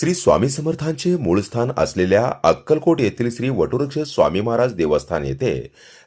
श्री स्वामी समर्थांचे मूळ स्थान असलेल्या अक्कलकोट येथील श्री वटुरक्ष स्वामी महाराज देवस्थान येथे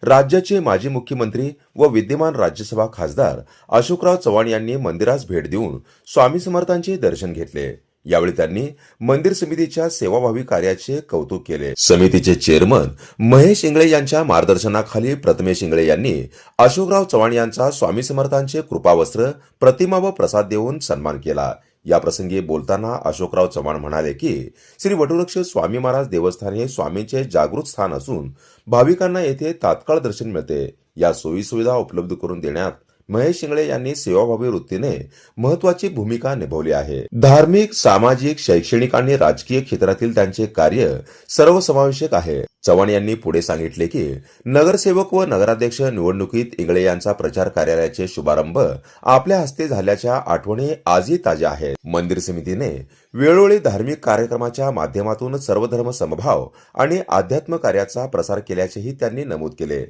राज्याचे माजी मुख्यमंत्री व विद्यमान राज्यसभा खासदार अशोकराव चव्हाण यांनी मंदिरास भेट देऊन स्वामी समर्थांचे दर्शन घेतले. यावेळी त्यांनी मंदिर समितीच्या सेवाभावी कार्याचे कौतुक केले. समितीचे चेअरमन महेश इंगळे यांच्या मार्गदर्शनाखाली प्रथमेश इंगळे यांनी अशोकराव चव्हाण यांचा स्वामी समर्थांचे कृपावस्त्र प्रतिमा व प्रसाद देऊन सन्मान केला. या प्रसंगी बोलताना अशोकराव चव्हाण म्हणाले की श्री वटवृक्ष स्वामी महाराज देवस्थान हे स्वामींचे जागृत स्थान असून भाविकांना येथे तात्काळ दर्शन मिळते. या सोयीसुविधा उपलब्ध करून देण्यात महेश शिंगळे यांनी सेवाभावी वृत्तीने महत्वाची भूमिका निभावली आहे. धार्मिक सामाजिक शैक्षणिक आणि राजकीय क्षेत्रातील त्यांचे कार्य सर्वसमावेशक आहे. चव्हाण यांनी पुढे सांगितले की नगरसेवक व नगराध्यक्ष निवडणुकीत इंगळे यांचा प्रचार कार्यालयाचे शुभारंभ आपल्या हस्ते झाल्याच्या आठवणी आजही ताज्या आहेत. मंदिर समितीने वेळोवेळी धार्मिक कार्यक्रमाच्या माध्यमातून सर्वधर्म समभाव आणि अध्यात्म कार्याचा प्रसार केल्याचेही त्यांनी नमूद केले.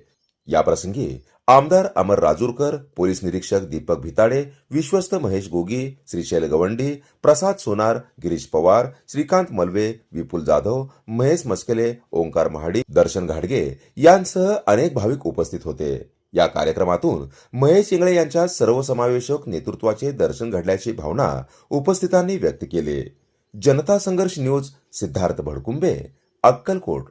याप्रसंगी आमदार अमर राजूरकर पोलीस निरीक्षक दीपक भिताडे विश्वस्त महेश गोगी श्रीशैल गवंडी प्रसाद सोनार गिरीश पवार श्रीकांत मलवे विपुल जाधव महेश मस्कले ओंकार महाडी दर्शन घाडगे यांसह अनेक भाविक उपस्थित होते. या कार्यक्रमातून महेश इंगळे यांच्या सर्वसमावेशक नेतृत्वाचे दर्शन घडल्याची भावना उपस्थितांनी व्यक्त केली. जनता संघर्ष न्यूज सिद्धार्थ भडकुंबे अक्कलकोट.